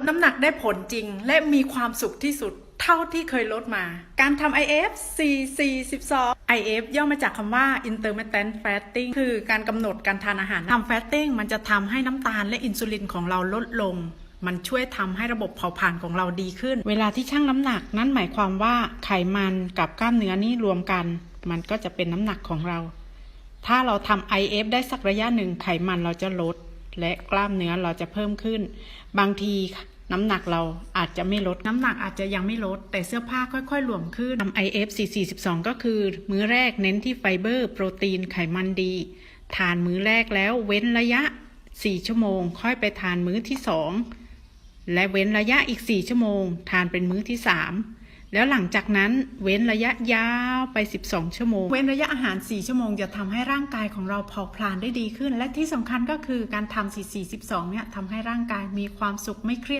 ดน้ำหนักได้ผลจริง และมีความสุขที่สุดเท่าที่เคยลดมา การทำ IF 442 IF ย่อมาจากคำว่า intermittent fasting คือการกำหนดการทานอาหารทำ fasting มันจะทำให้น้ำตาลและอินซูลินของเราลดลง มันช่วยทำให้ระบบเผาผลาญของเราดีขึ้น เวลาที่ชั่งน้ำหนักนั่นหมายความว่าไขมันกับกล้ามเนื้อนี่รวมกัน มันก็จะเป็นน้ำหนักของเรา ถ้าเราทำ IF ได้สักระยะหนึ่งไขมันเราจะลด และกล้ามเนื้อเราจะเพิ่มขึ้น บางทีน้ำหนักเราอาจจะไม่ลด น้ำหนักอาจจะยังไม่ลด แต่เสื้อผ้าค่อยๆหลวมขึ้นทำ IF 442 ก็คือ มื้อแรกเน้นที่ไฟเบอร์ โปรตีนไขมันดี ทานมื้อแรกแล้วเว้นระยะ 4 ชั่วโมง ค่อยไปทานมื้อที่ 2 และเว้นระยะอีก 4 ชั่วโมง ทานเป็นมื้อที่ 3 แล้วหลังจากนั้นเว้นระยะยาวไป 12 ชั่วโมง เว้นระยะอาหาร 4 ชั่วโมงจะทำให้ร่างกายของเราเผาผลาญได้ดีขึ้น และที่สำคัญก็คือการทำ4 4 12 เนี่ยทำให้ร่างกายมีความสุขไม่เครียด